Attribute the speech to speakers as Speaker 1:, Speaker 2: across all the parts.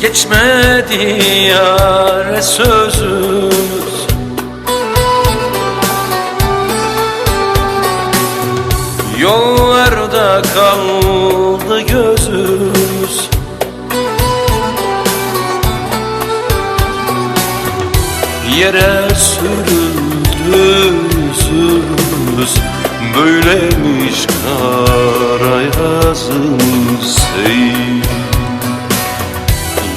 Speaker 1: Geçmedi yare sözümüz. Yollarda kaldı gözümüz. Yere sürüldü yüzümüz. Böyleymiş kara yazımız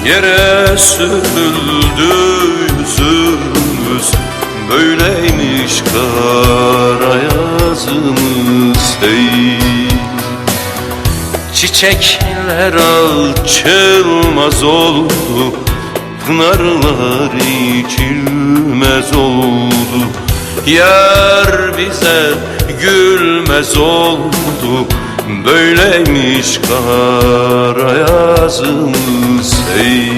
Speaker 1: Yere sürüldü yüzümüz Böyleymiş kara yazımız ey Çiçekler açılmaz oldu Pınarlar içilmez oldu. Yar bize gülmez oldu Böyleymiş kara yazımız ey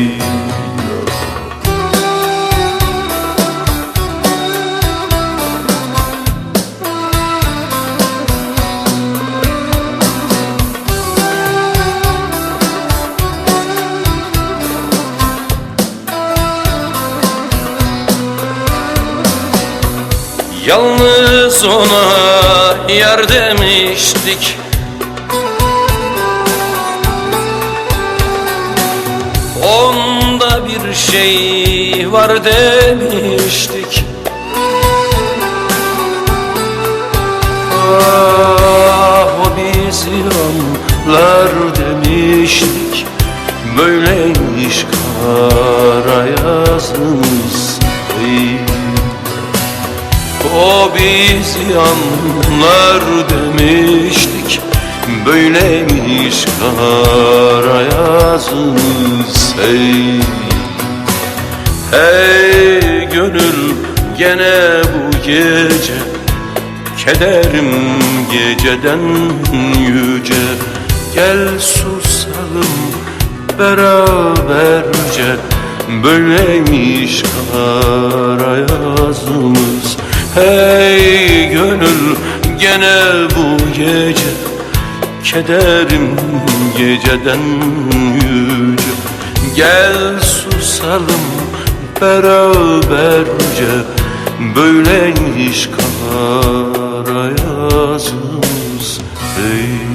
Speaker 1: Yalnız ona yar demiştik şey var demiştik. Ah o bizi anlar demiştik. Böyleymiş kara yazımız ey o bizi anlar demiştik. Böyleymiş kara yazımız hey Hey gönül gene bu gece Kederim geceden yüce. Gel susalım beraberce Böyleymiş kara yazımız Hey gönül gene bu gece Kederim geceden yüce. Gel susalım beraberce Böyleymiş kara yazımız Hey